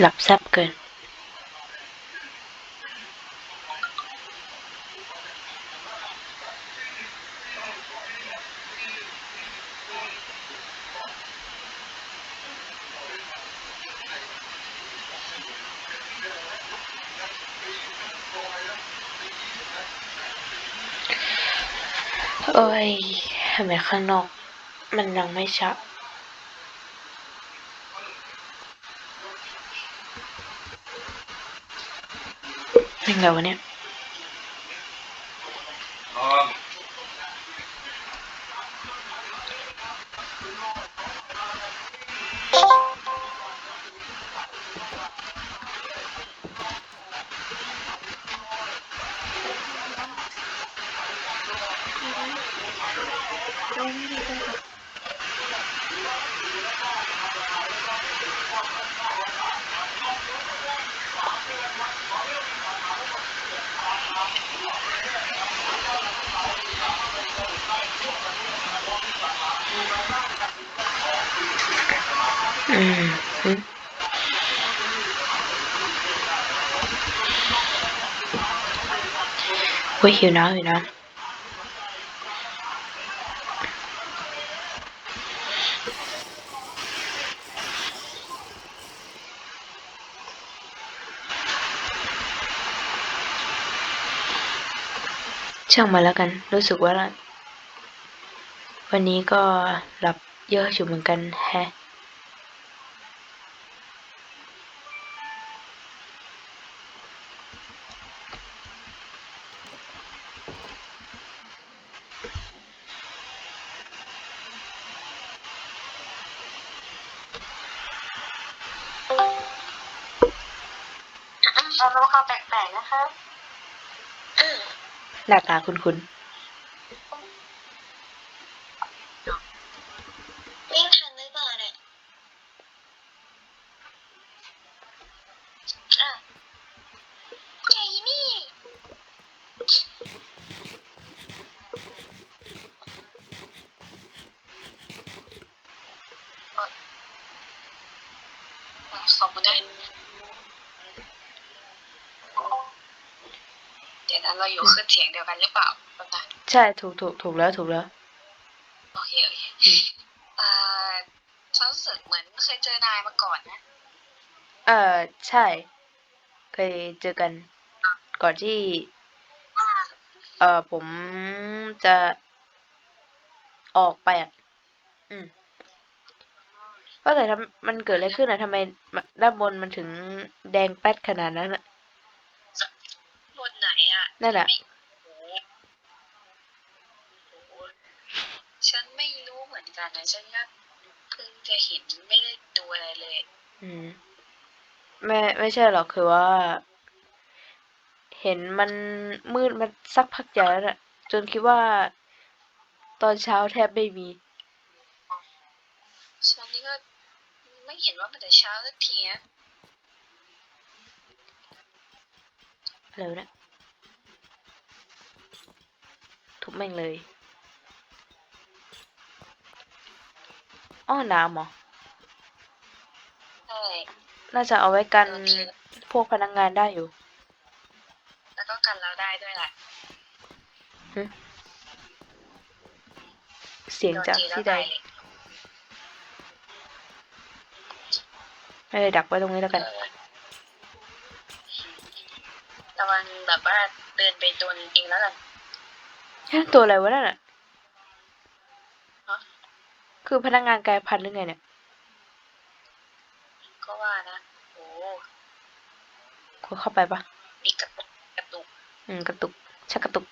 หลับแซบเกิน โอ้ยทำไมข้างนอก มันยังไม่ชัด no one in. เฮ้ยหิวน้ำหิวน้ำช่างมาแล้วกัน รู้สึกว่า วันนี้ก็หลับเยอะอยู่เหมือนกันแฮะ เรารู้ความแปลกๆนะคะ หน้าตาคุ้นวิ่งทันหรือเปล่าเนี่ยอะใจนี่ ขอบคุณด้วย เดี๋ยวนั้นเราอยู่ขึ้นเสียงเดียวกันหรือเปล่าประมาณๆใช่ถูกถูกถูกแล้วถูกแล้วโอเคโอเคอืมอ่าฉันรู้สึกเหมือนเคยเจอนายมาก่อนนะ เออใช่ เคยเจอกัน ก่อนที่ เออผมจะ ออกไปอะอืมว่าแต่ทำมันเกิดอะไรขึ้นอะทำไมด้านบนมันถึงแดงแป๊ดขนาดนั้นอะบนไห นอะนั่นแหละไม่โอ้โหโอ้โหฉันไม่รู้เหมือนกันนะ ฉันก็เพิ่งจะเห็นไม่ได้ดูอะไรเลย อืม ไม่ไม่ใช่หรอกคือว่า เห็นมันมืดมาสักพักใหญ่แล้วน่ะ จนคิดว่าตอนเช้าแทบไม่มี ฉันนี่ก็ไม่เห็นว่ามันจะเช้าสักทีนะอะไรวะเนี่ย ทุบแม่งเลยอ้อน้ำเหรอ ใช่น่าจะเอาไว้กันโอเคพวกพนักงานได้อยู่ แล้วก็กันเราได้ด้วยแหละเสียงจากโดนทีแล้วที่ใดตายเลยไม่ได้ดักไว้ตรงนี้แล้วกันเออระวังแบบว่าเดินไปโดนเองแล้วกัน ตัวอะไรวะนั่นอะฮะคือพนักงานกลายพันธุ์หรือไงเนี่ย ก็ว่านะโอ้คนเข้าไปปะมีกระตุกกระตุก อืม กระตุกชักกระตุก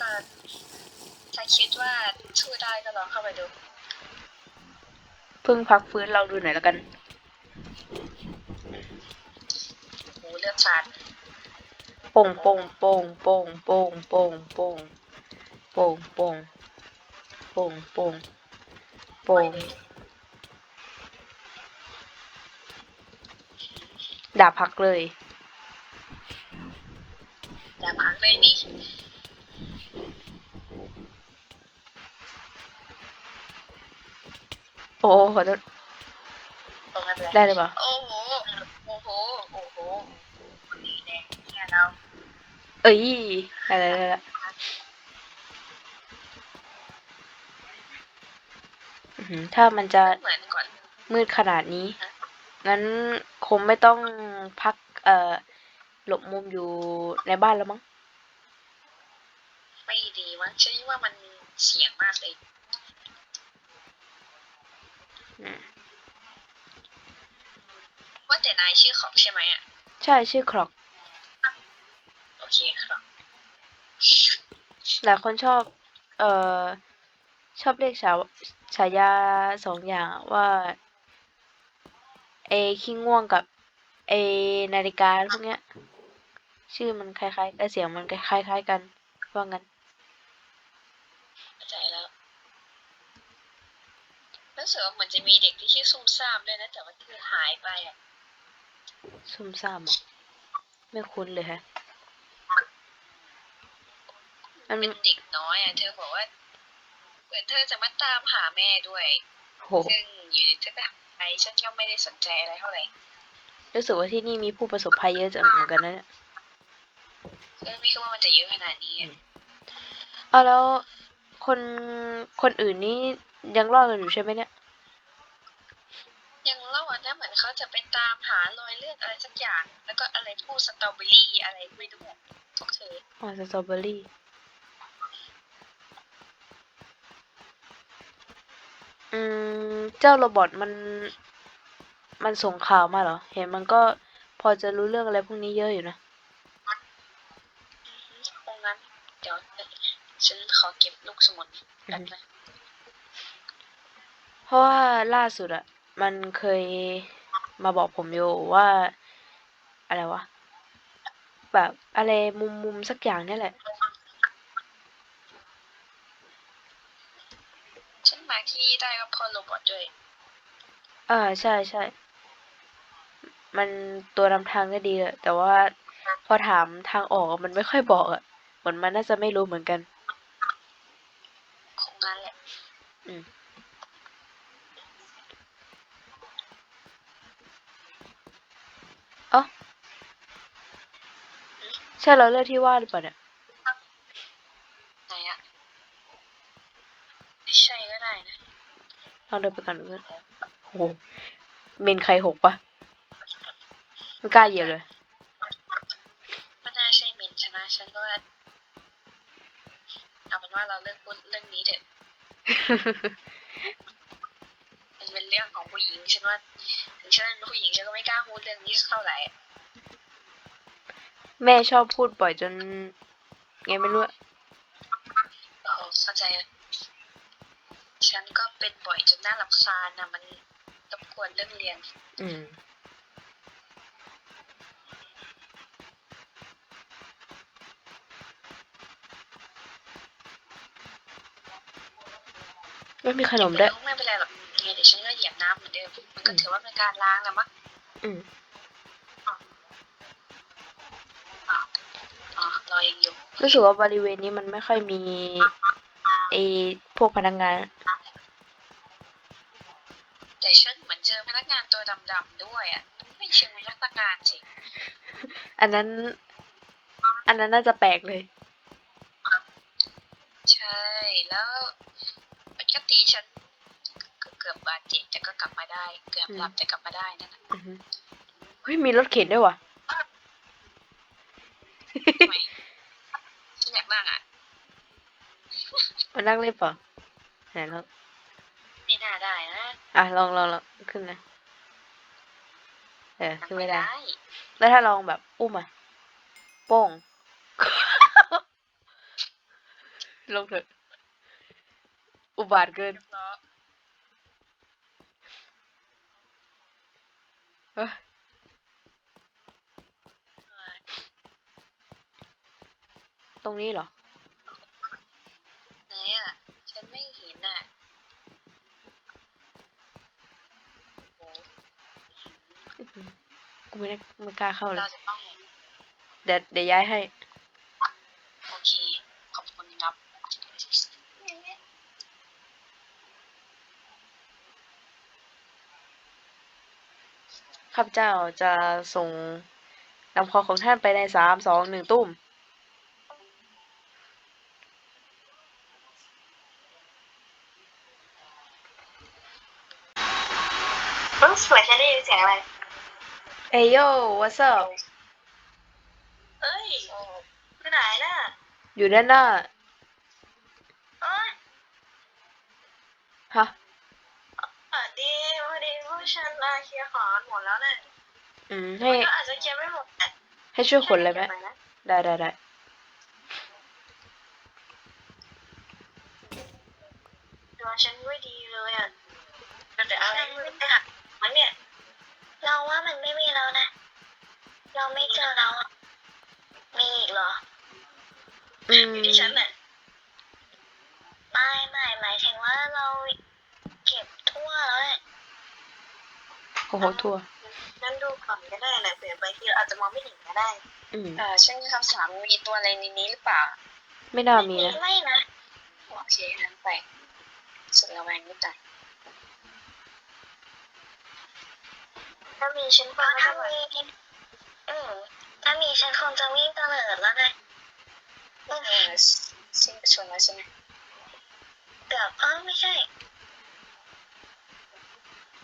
ก็ถ้าคิดว่าช่วยได้ก็ลองเข้าไปดู เพิ่งพักฟื้นเราดูหน่อยแล้วกันโอ้เลือดสาด โป่งโป่งโป่งโป่งโป่งโป่งโป่งโป่งโป่งโป่งโป่งโป่งด่าพักเลยอย่าพักเลยนี่โอ้ขอโทษตรงนั้นเลยได้เลยเปล่าโอ้โห โอ้โห โอ้โหนี่แน่เนี่ยเรา เอ้ยอะไรอะไรอะไรอื้อหือถ้ามันจะเหมือนก่อนมืดขนาดนี้ งั้นคงไม่ต้องพัก เอ่อ หลบมุมอยู่ในบ้านแล้วมั้ง ไม่ดีมั้งฉันว่ามันเสี่ยงมากเลยอืมว่าแต่นายชื่อของใช่ไหมอะ ใช่ชื่อครอกโอ เคครับหลายคนชอบ เอ่อ ชอบเรียกฉาฉายาสองอย่างอะว่าเอขี้ง่วงกับเอนาฬิกาพวกเนี้ย ชื่อมันคล้ายๆเอ้ยเสียงมันคล้ายๆกันว่างั้นเข้าใจแล้วรู้สึกว่าเหมือนจะมีเด็กที่ชื่อซุ่มซ่ามด้วยนะแต่ว่าคือหายไปอะซุ่มซ่ามเหรอไม่คุ้นเลยฮะ มันเป็นเด็กน้อยอะเธอบอกว่าเหมือนเธอจะมาตามหาแม่ด้วยโหซึ่งอยู่ดีเธอก็หายไปฉันก็ไม่ได้สนใจอะไรเท่าไหร่รู้สึกว่าที่นี่มีผู้ประสบภัยเยอะจังเหมือนกันนะเนี่ยเออไม่คิดว่ามันจะเยอะขนาดนี้อะเอาแล้วคนคนอื่นนี่ยังรอดกันอยู่ใช่ไหมเนี่ย ยังเล่าอะนะเหมือนเขาจะไปตามหารอยเลือดอะไรสักอย่าง แล้วก็อะไรพวกสตรอเบอรี่อะไรไม่รู้อะพวกเธออ๋อสตรอเบอรี่ อืมเจ้าโรบอทมัน มันส่งข่าวมาเหรอ เห็นมันก็พอจะรู้เรื่องอะไรพวกนี้เยอะอยู่นะคงงั้นเดี๋ยวฉันขอเก็บลูกสมุนแป๊บนะเพราะว่าล่าสุดอะมันเคยมาบอกผมอยู่ว่า อะไรวะ แบบอะไรมุมมุมสักอย่างเนี่ยแหละ ฉันมา ที่ได้ก็เพอโรบอทด้วย อ่าใช่ใช่ มันตัวนำทางก็ดีแหละแต่ว่าพอถามทางออกอะมันไม่ค่อยบอกอะเหมือนมันน่าจะไม่รู้เหมือนกัน คงงั้นแหละ อืม เอ๋อใช่เราเลือกที่ว่าหรือเปล่าเนี่ยไหนอะไม่ใช่ ก็ได้นะลองเดินไปกันเพื่อนโอ้โหเมนใครหกปะไม่กล้าเหยียบเลยไม่น่าใช่เมนชนะฉันก็ว่าเอาเป็นว่าเราเลิกพูดเรื่องนี้เถอะมันเป็นเรื่องของผู้หญิงฉันว่าถึงฉันเป็นผู้หญิงฉันก็ไม่กล้าพูดเรื่องนี้เท่าไหร่แม่ชอบพูดบ่อยจน ไงไม่รู้อะโอ้เข้าใจแล้วฉันก็ เป็นบ่อยจนน่ารำคาญนะมันรบกวนเรื่องเรียน อืม ไม่มีขนมด้วย ไม่เป็นไรหรอกยังไงเดี๋ยวฉันก็เหยียบน้ำเหมือนเดิม มันก็ถือว่าเป็นการล้างแล้วมั้งอืม อ๋อรอยังอยู่ รู้สึกว่าบริเวณนี้มันไม่ค่อยมีไอพวกพนักงาน แต่ฉันเหมือนเจอพนักงาน ตัวดำๆด้วยอะไม่เชิงเป็นพนักงานสิอันนั้น อันนั้นน่าจะแปลกเลย ใช่ แล้วปกติฉันเกือบบาดเจ็บแต่ก็กลับมาได้ เกือบหลับแต่กลับมาได้นั่นน่ะอือฮึเฮ้ยมีรถเข็นด้วยว่ะทำไมฉันอยากนั่งอะมานั่งเล่นเปล่าไหนลองไม่น่าได้นะ อะลองลองลองขึ้นนะ เออนั่งขึ้นไม่ไม่ได้ได้ แล้วถ้าลองแบบอุ้มอะโป้ง ลงเถอะ อุบาทเกินล้อเอ้ยตรงนี้เหรอ ไหนอะ ฉันไม่เห็นอะโอ้ อื้อหือ กูไม่ได้ไม่กล้าเข้าเลเราย จะต้องเดี๋ยวเดี๋ยวย้ายให้ โอเค ขอบคุณครับ ข้าพเจ้าจะส่งนำคอของท่านไปในสามสองหนึ่งตุ้มมึงสวยฉันได้ยินเสียงอะไร เอยโย what's up เอ้ยไปไหนน่ะอยู่ด้านหน้า เอ้ยฮะ อะดีพอดีพวกฉันมาเคลียร์ของหมดแล้วเนี่ยอืม ให้ ก็อาจจะเคลียร์ไม่หมดแต่ให้ช่วยขนเลยไหมก็บว้นะได้ได้ได้ตัวฉันไม่ดีเลยอะแต่เดี๋ยวอะไรไม่ได้หักมันเนี่ย เราว่ามันไม่มีแล้วนะ เราไม่เจอแล้วอะมีอีกเหรออืมอยู่ที่ฉันน่ะไม่ไม่หมายถึงว่าเราเก็บทั่วแล้วแหละโอ้โหทั่วงั้นดูก่อนก็ได้นะเผื่อบางทีเราอาจจะมองไม่เห็นก็ได้อืม เออฉันมีคำถามมีตัวอะไรในนี้หรือเปล่า ไม่น่ามีนะ ไม่นะ โอเคงั้นไปสุดระแวงนิดหน่อย ถ้ามีฉันคงถ้ามีอืมถ้ามีฉันคงจะวิ่งตะเลิดแล้วนะเออสิ้นประชนแล้วใช่ไหมเกือบอ๋อไม่ใช่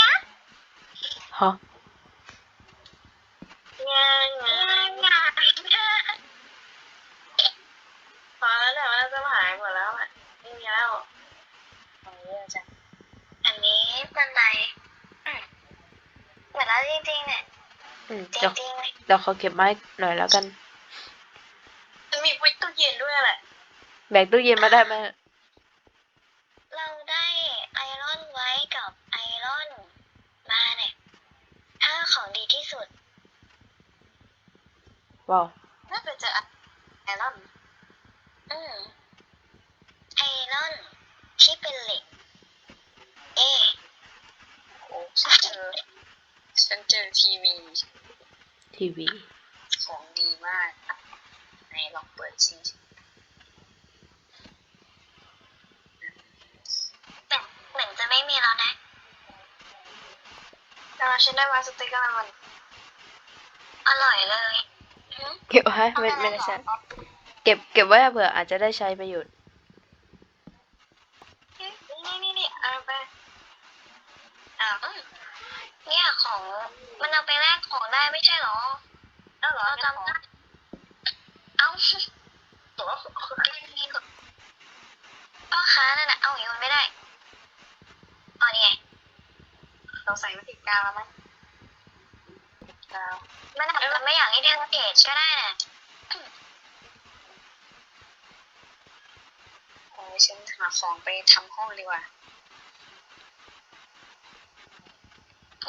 นะฮะ งานงานงานพอแล้วแหละมันจะหายหมดแล้วอะไม่มีแล้วเอาเยอะจังอันนี้บันไดอืมหมดแล้วจริงๆเนี่ย อืม จ เดี๋ยว ริงๆ เลยเดี๋ยวขอเก็บไม้หน่อยแล้วกัน มันมีวิกตู้เย็นด้วยแหละ แบกตู้เย็นมาได้ไหมเราได้ไอรอนไว้กับไอรอนมาเนี่ยถ้าของดีที่สุด ว้าวน่าจะเจอไอรอนอืมไอรอนที่เป็นเหล็ก เอ๊ะโอ้ฉันเจอฉันเจอทีวี ทีวี ของดีมากไหนลองเปิดซิแต่เหมือนจะไม่มีแล้วนะแต่ฉันได้มาสเต็กเกอร์มัน อร่อยเลยหืมเก็บไว้ไม่ไม่ได้ใช้เก็บเก็บไว้เผื่ออาจจะได้ใช้ประโยชน์นี่นี่นี่เอาไปอ้าวเนี่ยของมันเอาไปแลกของได้ไม่ใช่เหรอเอ้าเหรอเราจำได้เอ้าตัวพ่อค้านั่นน่ะเอาอย่างนี้มันไม่ได้อ๋อนี่ไงเราใส่มาติดกาวแล้วมั้ยกาวมันอาจจะไม่อยากให้เทสเพจก็ได้น่ะโอ้ยฉันหาของไปทำห้องดีกว่า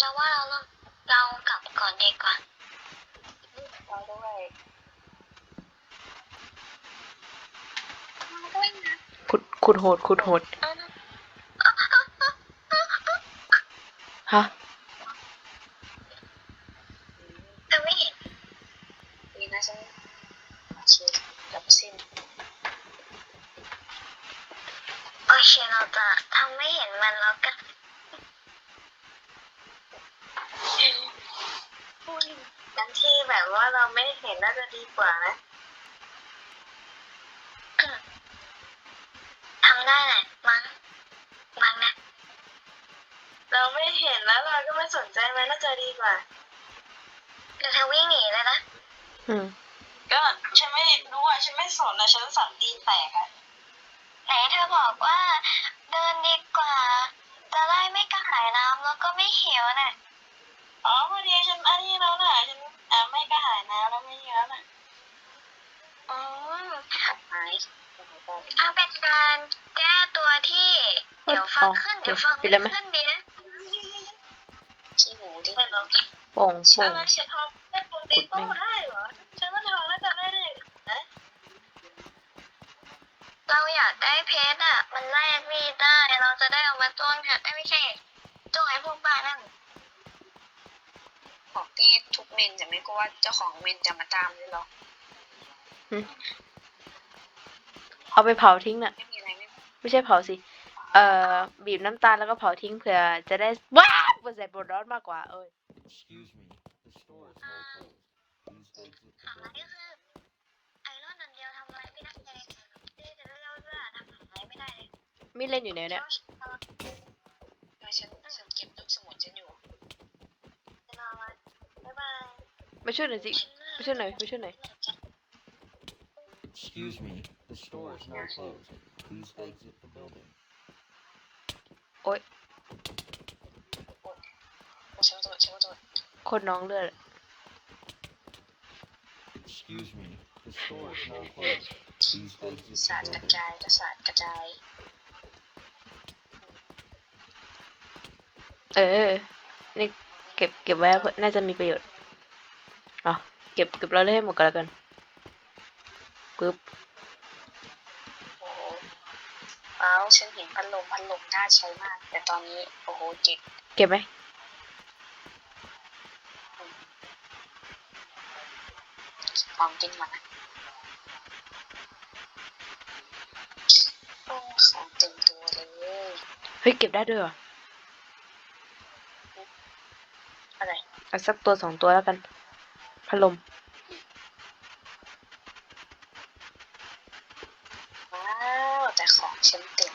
เราว่าเราเรากลับก่อนดีกว่าเราด้วยเราด้วยนะขุดขุดโหดขุดโหด ฮะ แต่ไม่เห็นนี่นะฉันโอเคดับสิ้นโอเคเราจะทำไม่เห็นมันแล้วกันกันที่แบบว่าเราไม่เห็นน่าจะดีกว่านะทำได้แหละมั้งมั้งนะ เราไม่เห็นแล้วเราก็ไม่สนใจมันน่าจะดีกว่าเดี๋ยวเธอวิ่งหนีเลยนะอืมก็ฉันไม่รู้อะฉันไม่สนนะฉันสั่นตีนแตกอะไหนเธอบอกว่า ก็ไม่หิวน่ะ อ๋อพอดีฉันอันนี้แล้วน่ะฉันอ่าไม่กระหายน้ำแล้วไม่หิวแล้วน่ะอืมหายเอาเป็นการแก้ตัวที่ เดี๋ยวฟังขึ้นเดี๋ยวฟังไม่ขึ้นดีนะขี้หูดิโป่งฉัโป่นงว่าฉันทำได้ปกติก็ได้เหรอฉันว่าทำแล้วจะได้เลยนะเราอยากได้เพชรอะ มันแลกมีดได้ เราจะได้เอามาจ้วงค่ะไม่ใช่ จ้วงไอ้พวกบ้านั่นบอกที่ทุกเมนจะไม่กลัวว่าเจ้าของเมนจะมาตามเลยหรอเอาไปเผาทิ้งน่ะ ไม่มีอะไรไม่ไม่ใช่เผาสิ เอ่อ บีบน้ำตาลแล้วก็เผาทิ้งเผื่อจะได้ว้าวเปิดใส่บนร้อนมากกว่า เอ้ย Excuse me, the store is now closed. Please exit หา the ยก็ building. คือไอรอนนันเดียวทำอะไรไม่ได้เลยเจ๊จะเล่าว่าทำอะไรไม่ได้เลย มีเล่นอยู่ไหนเนี่ยไม่ ฉันฉันเก็บลูกสมุนฉันอยู่จะนอนละบ๊ายบายมาช่วยหน่อยสิมาช่วยหน่อยมาช่วยหน่อย Excuse me, the store is now closed. Please exit the building. โอ๊ยฉันตัวฉันตัวคนน้องเลือด Excuse me, the store is now closed. Please exit ศาสต the ร์กระ building. จายกระสาดกระจาย เออ นี่เก็บเก็บไว้เพื่อน่าจะมีประโยชน์อ๋อเก็บเก็บเราเลยให้หมดกันแล้วกันปึ๊บโอ้โหว้าวฉันเห็นพัดลมพัดลมน่าใช้มาก แต่ตอนนี้ โอ้โหจิตเก็บไหมของกินมานะโอ้ของเต็มตัวเลย เฮ้ย เก็บได้ด้วยเหรอ อะไร เอาสักตัวสองตัวแล้วกันพัดลมว้าวแต่ของฉันเต็ม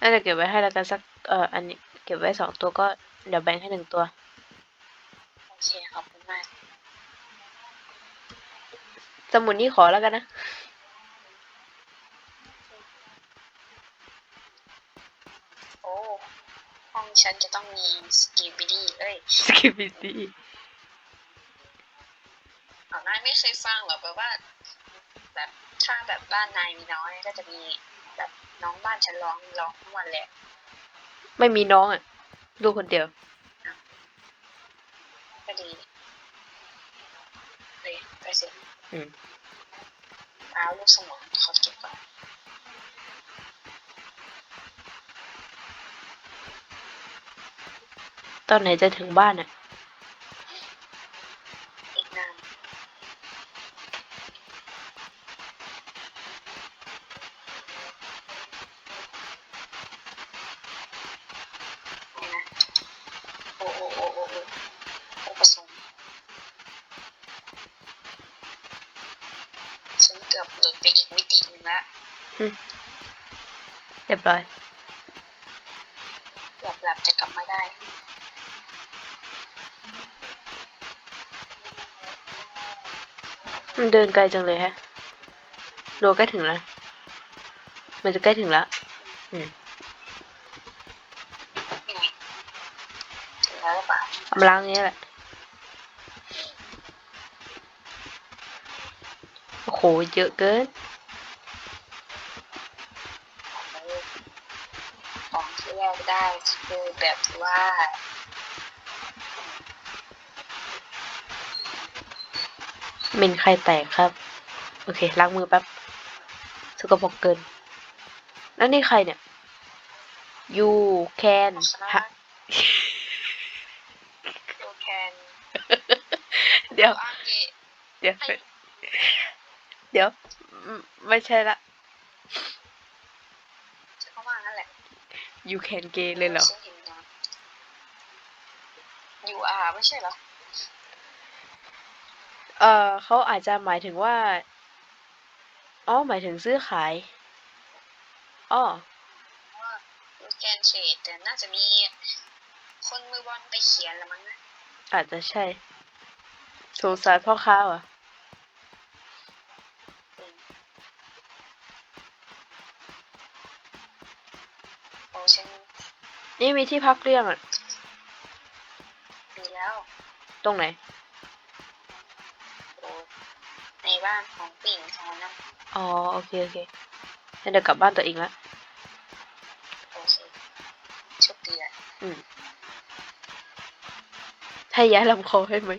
น่าจะเก็บไว้ให้แล้วกันสักเอ่ออันนี้เก็บไว้สองตัวก็เดี๋ยวแบ่งให้หนึ่งตัว โอเค ขอบคุณมาก สมุนนี้ขอแล้วกันนะ โอ้ห้อง ฉันจะต้องมีสกีบิดี้เอ้ยสกิปปี้ดีอ๋อนายไม่เคยฟังเหรอแบบว่า แบบถ้าแบบบ้านนายมีน้อยก็จะมีแบบน้องบ้านฉันร้องร้องทั้งวันเลยไม่มีน้องอะ ลูกคนเดียวก็ดีเลยไปสิอืมเอาลูกสมุนเขาเก็บก่อน อนไหนจะถึงบ้านอะอีกนานนี่นะโอ้โอ้โอ้โอ้โอ้โอ้ประสงฉันเกือบหลุดไปอีกมิติหนึ่งละเรียบร้อย เกือบหลับแต่กลับมาได้ มันเดินไกลจังเลยฮะโลใกล้ถึงแล้ว มันจะใกล้ถึงแล้วอืมยังไงถึงแล้วหรือเปล่าเอามาล้างนี้แหละ โอ้โห เยอะเกินของที่แยกได้คือแบบว่า เมนไข่แตกครับ โอเคล้างมือแป๊บสกปรกเกิน แล้วนี่ใครเนี่ย you can ฮะ you can เดี๋ยวอาเกะเดี๋ยว เดี๋ยวอืมไม่ใช่ละจะเข้ามานั่นแหละ you can gay เลยเหรอฉันเห็นนะ you are ไม่ใช่เหรอ เออเขาอาจจะหมายถึงว่า อ๋อ หมายถึงซื้อขาย อ๋อ ว่า you can trade แต่น่าจะมีคนมือบอลไปเขียนละมั้งนะอาจจะใช่สงสารพ่อค้าว่ะอืมโอ้ฉันนี่มีที่พักเรื่องอะมีแล้ว ตรงไหน บ้านของปิ่งของนั้นอ๋อโอเคโอเคงั้นเดี๋ยวกลับบ้านตัวเองละโอเคโชคดีอะอืมให้ย้ายลำคอให้ไหม